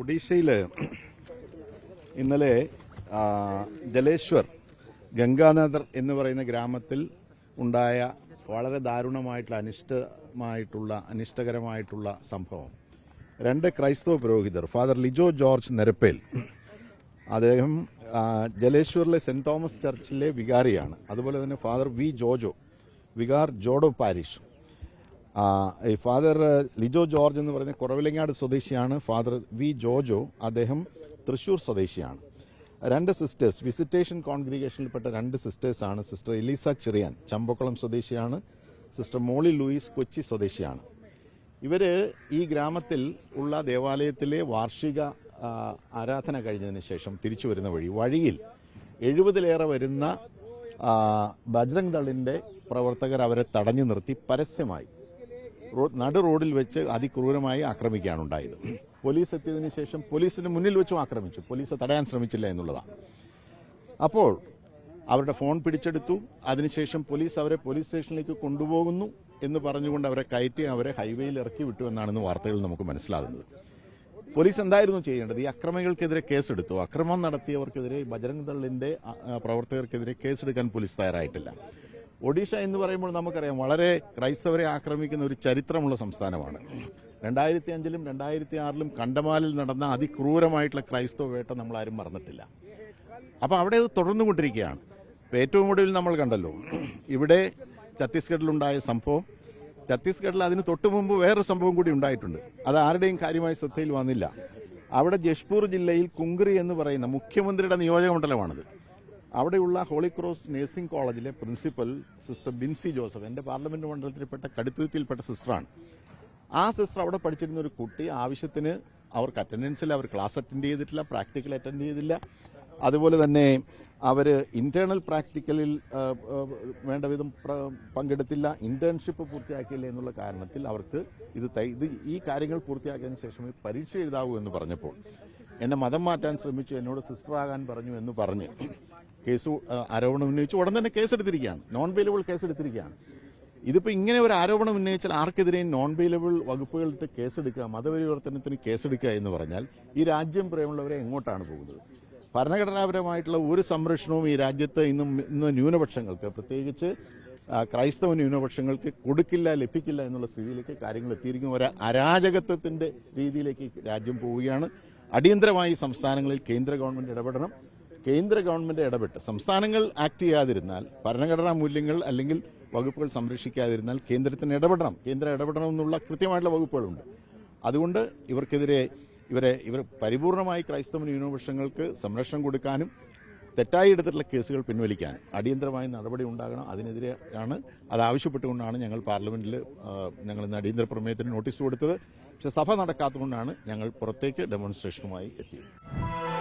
ഒഡീഷയിൽ ഇന്നലെ ജലേശ്വർ ഗംഗാനഗർ എന്ന് പറയുന്ന ഗ്രാമത്തിൽ ഉണ്ടായ വളരെ ദാരുണമായിട്ടുള്ള അനിഷ്ടമായിട്ടുള്ള അനിഷ്ടകരമായിട്ടുള്ള സംഭവം. രണ്ട് ക്രൈസ്തവ പുരോഹിതർ ഫാദർ ലിജോ ജോർജ് നെരപ്പേൽ അദ്ദേഹം ജലേശ്വറിലെ സെന്റ് തോമസ് ചർച്ചിലെ വികാരിയാണ്. അതുപോലെ തന്നെ father V Jojo vicar Jodo parish. ഈ ഫാദർ ലിജോ ജോർജ് എന്ന് പറയുന്ന കുറവിലങ്ങാട് സ്വദേശിയാണ് ഫാദർ വി ജോജോ. അദ്ദേഹം തൃശൂർ സ്വദേശിയാണ്. രണ്ട് സിസ്റ്റേഴ്സ് വിസിറ്റേഷൻ കോൺഗ്രിഗേഷനിൽപ്പെട്ട രണ്ട് സിസ്റ്റേഴ്സാണ് സിസ്റ്റർ എലീസ ചെറിയാൻ ചമ്പക്കുളം സ്വദേശിയാണ്. സിസ്റ്റർ മോളി ലൂയിസ് കൊച്ചി സ്വദേശിയാണ്. ഇവർ ഈ ഗ്രാമത്തിൽ ഉള്ള ദേവാലയത്തിലെ വാർഷിക ആരാധന കഴിഞ്ഞതിന് ശേഷം തിരിച്ചു വരുന്ന വഴി വഴിയിൽ എഴുപതിലേറെ വരുന്ന ബജ്രംഗ് ദളിന്റെ പ്രവർത്തകർ അവരെ തടഞ്ഞു നിർത്തി പരസ്യമായി നടു റോഡിൽ വെച്ച് അതിക്രൂരമായി ആക്രമിക്കുകയാണ് ഉണ്ടായത് പോലീസ് എത്തിയതിനു ശേഷം പോലീസിന് മുന്നിൽ വെച്ചും ആക്രമിച്ചു. പോലീസ് തടയാൻ ശ്രമിച്ചില്ല എന്നുള്ളതാണ്. അപ്പോൾ അവരുടെ ഫോൺ പിടിച്ചെടുത്തു. അതിനുശേഷം പോലീസ് അവരെ പോലീസ് സ്റ്റേഷനിലേക്ക് കൊണ്ടുപോകുന്നു എന്ന് പറഞ്ഞുകൊണ്ട് അവരെ കയറ്റി അവരെ ഹൈവേയിൽ ഇറക്കി വിട്ടു എന്നാണെന്ന് വാർത്തകൾ നമുക്ക് മനസ്സിലാകുന്നത്. പോലീസ് എന്തായിരുന്നു ചെയ്യേണ്ടത്? ഈ അക്രമികൾക്കെതിരെ കേസെടുത്തു. അക്രമം നടത്തിയവർക്കെതിരെ ബജരംഗ് ദളിന്റെ പ്രവർത്തകർക്കെതിരെ കേസെടുക്കാൻ പോലീസ് തയ്യാറായിട്ടില്ല. ഒഡീഷ എന്ന് പറയുമ്പോൾ നമുക്കറിയാം വളരെ ക്രൈസ്തവരെ ആക്രമിക്കുന്ന ഒരു ചരിത്രമുള്ള സംസ്ഥാനമാണ്. രണ്ടായിരത്തി അഞ്ചിലും രണ്ടായിരത്തി ആറിലും കണ്ടമാലിൽ നടന്ന അതിക്രൂരമായിട്ടുള്ള ക്രൈസ്തവ വേട്ട നമ്മൾ ആരും മറന്നിട്ടില്ല. അപ്പോൾ അവിടെ അത് തുടർന്നുകൊണ്ടിരിക്കുകയാണ്. ഏറ്റവും ഒടുവിൽ നമ്മൾ കണ്ടല്ലോ ഇവിടെ ഛത്തീസ്ഗഡിലുണ്ടായ സംഭവം. ഛത്തീസ്ഗഡിൽ അതിന് തൊട്ടു മുമ്പ് വേറൊരു സംഭവം കൂടി ഉണ്ടായിട്ടുണ്ട്. അത് ആരുടെയും കാര്യമായി ശ്രദ്ധയിൽ വന്നില്ല. അവിടെ ജഷ്പൂർ ജില്ലയിൽ കുങ്ക്രി എന്ന് പറയുന്ന മുഖ്യമന്ത്രിയുടെ നിയോജക മണ്ഡലമാണിത്. അവിടെയുള്ള ഹോളി ക്രോസ് നഴ്സിംഗ് കോളേജിലെ പ്രിൻസിപ്പൽ സിസ്റ്റർ ബിൻസി ജോസഫ് എന്റെ പാർലമെന്റ് മണ്ഡലത്തിൽപ്പെട്ട കടുത്തുരുത്തിയിൽപ്പെട്ട സിസ്റ്ററാണ് ആ സിസ്റ്റർ അവിടെ പഠിച്ചിരുന്ന ഒരു കുട്ടി ആവശ്യത്തിന് അവർക്ക് അറ്റൻഡൻസിൽ അവർ ക്ലാസ് അറ്റൻഡ് ചെയ്തിട്ടില്ല പ്രാക്ടിക്കൽ അറ്റൻഡ് ചെയ്തില്ല. അതുപോലെ തന്നെ അവർ ഇന്റേണൽ പ്രാക്ടിക്കലിൽ വേണ്ട വിധം പങ്കെടുത്തില്ല ഇന്റേൺഷിപ്പ് പൂർത്തിയാക്കിയില്ല എന്നുള്ള കാരണത്തിൽ അവർക്ക് ഇത് ഇത് ഈ കാര്യങ്ങൾ പൂർത്തിയാക്കിയതിനു ശേഷമേ പരീക്ഷ എഴുതാവൂ എന്ന് പറഞ്ഞപ്പോൾ എന്നെ മതം മാറ്റാൻ ശ്രമിച്ചു എന്നോട് സിസ്റ്ററാകാൻ പറഞ്ഞു എന്ന് പറഞ്ഞ്. കേസ് ആരോപണം ഉന്നയിച്ചു ഉടൻ തന്നെ കേസെടുത്തിരിക്കുകയാണ്. Non bailable കേസെടുത്തിരിക്കുകയാണ്. ഇതിപ്പോൾ ഇങ്ങനെ ഒരു ആരോപണം ഉന്നയിച്ചാൽ ആർക്കെതിരെയും നോൺ ബെയിലബിൾ വകുപ്പുകളിട്ട് കേസെടുക്കുക മതപരിവർത്തനത്തിന് കേസെടുക്കുക എന്ന് പറഞ്ഞാൽ ഈ രാജ്യം പ്രേമുള്ളവരെ എങ്ങോട്ടാണ് പോകുന്നത്? ഭരണഘടനാപരമായിട്ടുള്ള ഒരു സംരക്ഷണവും ഈ രാജ്യത്ത് ഇന്നും ഇന്ന് ന്യൂനപക്ഷങ്ങൾക്ക് പ്രത്യേകിച്ച് ക്രൈസ്തവ ന്യൂനപക്ഷങ്ങൾക്ക് കൊടുക്കില്ല ലഭിക്കില്ല എന്നുള്ള സ്ഥിതിയിലേക്ക് കാര്യങ്ങൾ എത്തിയിരിക്കും ഒരു അരാജകത്വത്തിന്റെ രീതിയിലേക്ക് രാജ്യം പോവുകയാണ്. അടിയന്തരമായി സംസ്ഥാനങ്ങളിൽ കേന്ദ്ര ഗവൺമെന്റ് ഇടപെടണം. കേന്ദ്ര ഗവൺമെന്റ് ഇടപെട്ട് സംസ്ഥാനങ്ങൾ ആക്ട് ചെയ്യാതിരുന്നാൽ ഭരണഘടനാ മൂല്യങ്ങൾ അല്ലെങ്കിൽ വകുപ്പുകൾ സംരക്ഷിക്കാതിരുന്നാൽ കേന്ദ്രത്തിന് ഇടപെടണം. കേന്ദ്രം ഇടപെടണം എന്നുള്ള കൃത്യമായിട്ടുള്ള വകുപ്പുകളുണ്ട്. അതുകൊണ്ട് ഇവർക്കെതിരെ ഇവരെ ഇവർ പരിപൂർണമായി ക്രൈസ്തവ ന്യൂനപക്ഷങ്ങൾക്ക് സംരക്ഷണം കൊടുക്കാനും തെറ്റായി എടുത്തിട്ടുള്ള കേസുകൾ പിൻവലിക്കാനും അടിയന്തരമായ നടപടി ഉണ്ടാകണം. അതിനെതിരെയാണ് അത് ആവശ്യപ്പെട്ടുകൊണ്ടാണ് ഞങ്ങൾ പാർലമെന്റിൽ ഞങ്ങൾ ഇന്ന് അടിയന്തര പ്രമേയത്തിന് നോട്ടീസ് കൊടുത്തത്. പക്ഷെ സഭ നടക്കാത്തതുകൊണ്ടാണ് ഞങ്ങൾ പുറത്തേക്ക് ഡെമോൺസ്ട്രേഷനുമായി എത്തിയത്.